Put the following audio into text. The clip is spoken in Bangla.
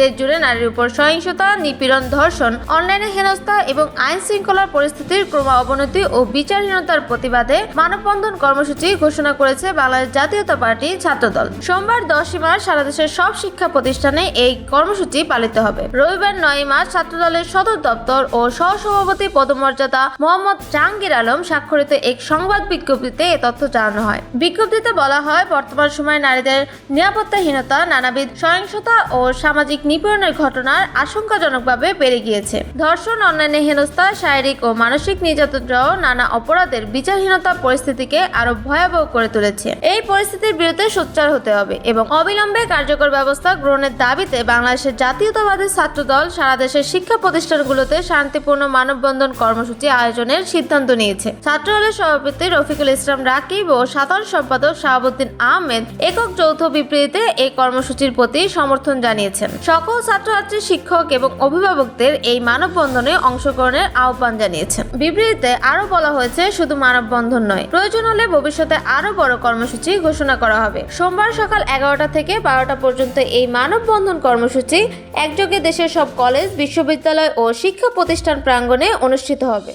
দেশ জুড়ে নারীর উপর সহিংসতা, নিপীড়ন, ধর্ষণ অনলাইনে হেনস্থা এবং আইন শৃঙ্খলার পরিস্থিতির ক্রম অবনতি ও বিচারহীনতার প্রতিবাদে মানববন্ধন কর্মসূচি ঘোষণা করেছে বাংলাদেশ জাতীয়তা পার্টি ছাত্রদল। সোমবার দশই মার্চ সারা দেশের সব শিক্ষা প্রতিষ্ঠানে এই কর্মসূচি পালিত হবে। রবিবার নয় মার্চ ছাত্রদলের সদর দপ্তর ও সহসভাপতি পদমর্যাদা মোহাম্মদ জাহাঙ্গীর আলম স্বাক্ষরিত এক সংবাদ বিজ্ঞপ্তিতে এ তথ্য জানানো হয়। বিজ্ঞপ্তিতে বলা হয়, বর্তমান সময়ে নারীদের নিরাপত্তাহীনতা, নানাবিধ সহিংসতা ও সামাজিক নিপীড়নের ঘটনার আশঙ্কাজনকভাবে বেড়ে গিয়েছে। ধর্ষণ, অন্যান্য হেনস্থা, শারীরিক ও মানসিক নির্যাতন সহ নানা অপরাধের বিচারহীনতা পরিস্থিতিকে আরও ভয়াবহ করে তুলেছে। এই পরিস্থিতির বিরুদ্ধে সোচ্চার হতে হবে এবং অবিলম্বে কার্যকর ব্যবস্থা গ্রহণের দাবিতে বাংলাদেশের জাতীয়তাবাদী ছাত্রদল সারা দেশের শিক্ষা প্রতিষ্ঠানগুলোতে শান্তিপূর্ণ মানববন্ধন কর্মসূচি আয়োজনের সিদ্ধান্ত নিয়েছে। ছাত্রদলের সভাপতি রফিকুল ইসলাম রাকিব ও সাধারণ সম্পাদক শাহাবুদ্দিন আহমেদ একক যৌথ বিবৃতিতে এই কর্মসূচির প্রতি সমর্থন জানিয়েছেন। সকল ছাত্রছাত্রী, শিক্ষক এবং অভিভাবকদের এই মানববন্ধনে অংশগ্রহণের আহ্বান জানিয়েছেন বিবৃতিতে আরও বলা হয়েছে, শুধু মানববন্ধন নয়, প্রয়োজন হলে ভবিষ্যতে আরও বড় কর্মসূচি ঘোষণা করা হবে। সোমবার সকাল এগারোটা থেকে বারোটা পর্যন্ত এই মানববন্ধন কর্মসূচি একযোগে দেশের সব কলেজ, বিশ্ববিদ্যালয় ও শিক্ষা প্রতিষ্ঠান প্রাঙ্গণে অনুষ্ঠিত হবে।